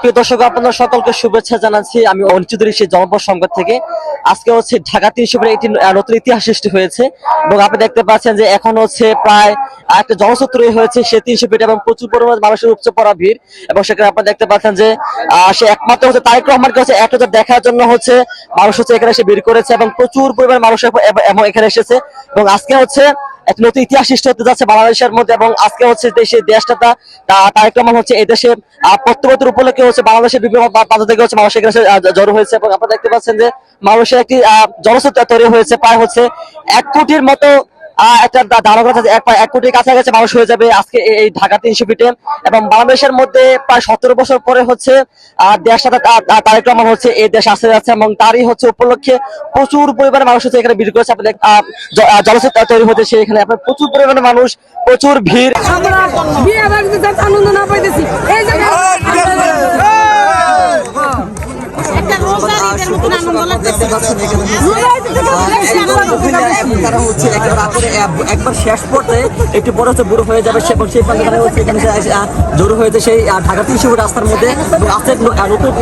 প্রিয় দর্শক, আপনাদের সকলকে শুভেচ্ছা জানাচ্ছি। আমি অনিচুদের সেই জনপদ সংবাদ থেকে। আজকে হচ্ছে ঢাকা তিনশো একটি নতুন ইতিহাস সৃষ্টি হয়েছে এবং আপনি দেখতে পাচ্ছেন যে এখন হচ্ছে প্রায় একটা জনস্রোত তৈরি হয়েছে সে তিনশো ফিট এবং প্রচুর পরিমাণ মানুষের উপচে পড়া ভিড় এবং সেখানে আপনারা দেখতে পাচ্ছেন যে সে একমাত্র হচ্ছে তারেক রহমানকে হচ্ছে এক নজর দেখার জন্য হচ্ছে মানুষ হচ্ছে এখানে এসে ভিড় করেছে এবং প্রচুর পরিমাণ মানুষ এখানে এসেছে। এবং আজকে হচ্ছে এক নতুন ইতিহাস সৃষ্টি হতে যাচ্ছে বাংলাদেশের মধ্যে এবং আজকে হচ্ছে দেশে দেশটা তা- কেমন রহমান হচ্ছে এই দেশে প্রত্যবতর উপলক্ষে হচ্ছে বাংলাদেশের বিভিন্ন প্রান্ত থেকে হচ্ছে মানুষের কাছে জড়ো হয়েছে এবং আপনারা দেখতে পাচ্ছেন যে মানুষের একটি জনস্রোত তৈরি হয়েছে, প্রায় হচ্ছে এক কোটির মতো একটা দা- ধারণা করা এক প্রায় এক কোটির কাছাকাছি মানুষ হয়ে যাবে আজকে এই- ঢাকা তিনশো ফিটে। এবং বাংলাদেশের মধ্যে প্রায় সতেরো বছর পরে হচ্ছে দেশ সাথে তারেক রহমান হচ্ছে এই দেশ আসতে যাচ্ছে এবং তারই হচ্ছে উপলক্ষে প্রচুর পরিমাণে মানুষ হচ্ছে এখানে ভিড় করেছে। আপনাদের তৈরি হচ্ছে এখানে। আপনার প্রচুর পরিমাণে মানুষ প্রচুর ভিড়। আনন্দ না পাইতেছি। এই তারা হচ্ছে একেবারে রাতের একবার শেষ পর্যায়ে একটু বড় হচ্ছে বুড়ো হয়ে যাবে এবং সেই পান্ডে তারা হচ্ছে এখানে জড়ো হয়েছে সেই ঢাকা তিনশো রাস্তার মধ্যে। এবং আজকে নতুন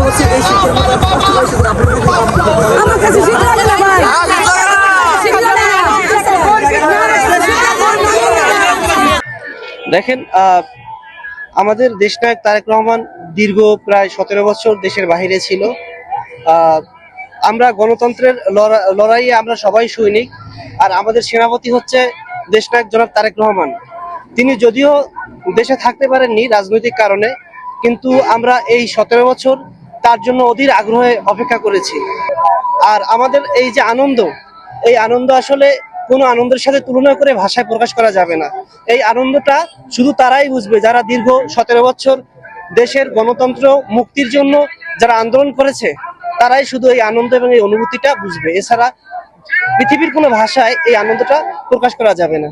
হচ্ছে এই শীতের মধ্যে আমার কাছে দেখেন আমাদের দেশনায়ক তারেক রহমান দীর্ঘ প্রায় সতেরো বছর দেশের বাইরে ছিল। আমরা গণতন্ত্রের লড়া- লড়াইয়ে আমরা সবাই সৈনিক, আর আমাদের সেনাপতি হচ্ছে দেশনায়ক জনাব তারেক রহমান। তিনি যদিও দেশে থাকতে পারেননি রাজনৈতিক কারণে, কিন্তু আমরা এই সতেরো বছর তার জন্য অধীর আগ্রহে অপেক্ষা করেছি। আর আমাদের এই যে আনন্দ, এই আনন্দ আসলে কোনো আনন্দের সাথে তুলনা করে ভাষায় প্রকাশ করা যাবে না। এই আনন্দটা শুধু তারাই বুঝবে, যারা দীর্ঘ সতেরো বছর দেশের গণতন্ত্র মুক্তির জন্য যারা আন্দোলন করেছে, তারাই শুধু এই আনন্দ এবং এই অনুভূতিটা বুঝবে। এছাড়া পৃথিবীর কোনো ভাষায় এই আনন্দটা প্রকাশ করা যাবে না।